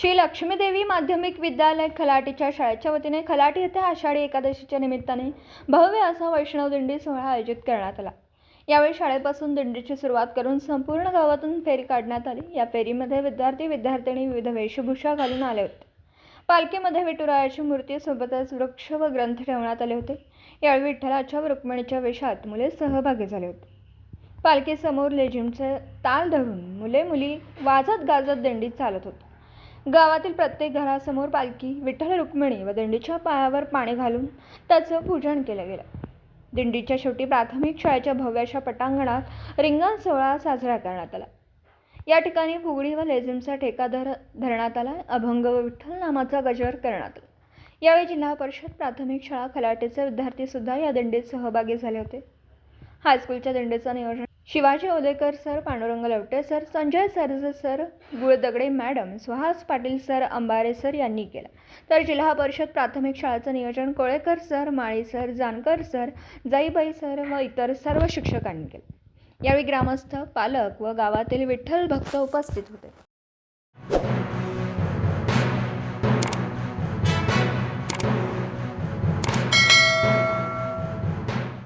श्री लक्ष्मीदेवी माध्यमिक विद्यालय खलाटीच्या शाळेच्या वतीने खलाटी येथे आषाढी एकादशीच्या निमित्ताने भव्य असा वैष्णव दिंडी सोहळा आयोजित करण्यात आला. यावेळी शाळेपासून दिंडीची सुरुवात करून संपूर्ण गावातून फेरी काढण्यात आली. या फेरीमध्ये विद्यार्थी विद्यार्थिनी विविध वेशभूषा घालून आले होते. पालखीमध्ये विठुरायाची मूर्ती सोबतच वृक्ष व ग्रंथ ठेवण्यात आले होते. यावेळी विठ्ठलाच्या व रुक्मिणीच्या वेशात मुले सहभागी झाले होते. पालखीसमोर लेझिमचे ताल धरून मुले मुली वाजत गाजत दिंडीत चालत होते. गावातील प्रत्येक घरासमोर पालखी विठ्ठल रुक्मिणी व दिंडीच्या पायावर पाणी घालून त्याचं पूजन केलं गेलं. दिंडीच्या शेवटी प्राथमिक शाळेच्या भव्याशा पटांगणात रिंगण सोहळा साजरा करण्यात आला. या ठिकाणी फुगडी व लेझिमचा ठेका धर धरण्यात आला. अभंग व विठ्ठल नामाचा गजर करण्यात आला. यावेळी जिल्हा परिषद प्राथमिक शाळा खलाटेचे विद्यार्थी सुद्धा या दिंडीत सहभागी झाले होते. हायस्कूलच्या दिंडीचं नियोजन Shivaji Odekar sir Pandurang Lavate sir Sanjay Sarje sir Guldagade madam Suhas Patil sir Ambare sir यांनी केलं. तर जिल्हा परिषद प्राथमिक शाळेचं नियोजन Kolekar sir Mali sir Jankar sir Jaibai sir व इतर सर्व शिक्षकांनी केलं. यावेळी ग्रामस्थ पालक व गावातील विठ्ठल भक्त उपस्थित होते.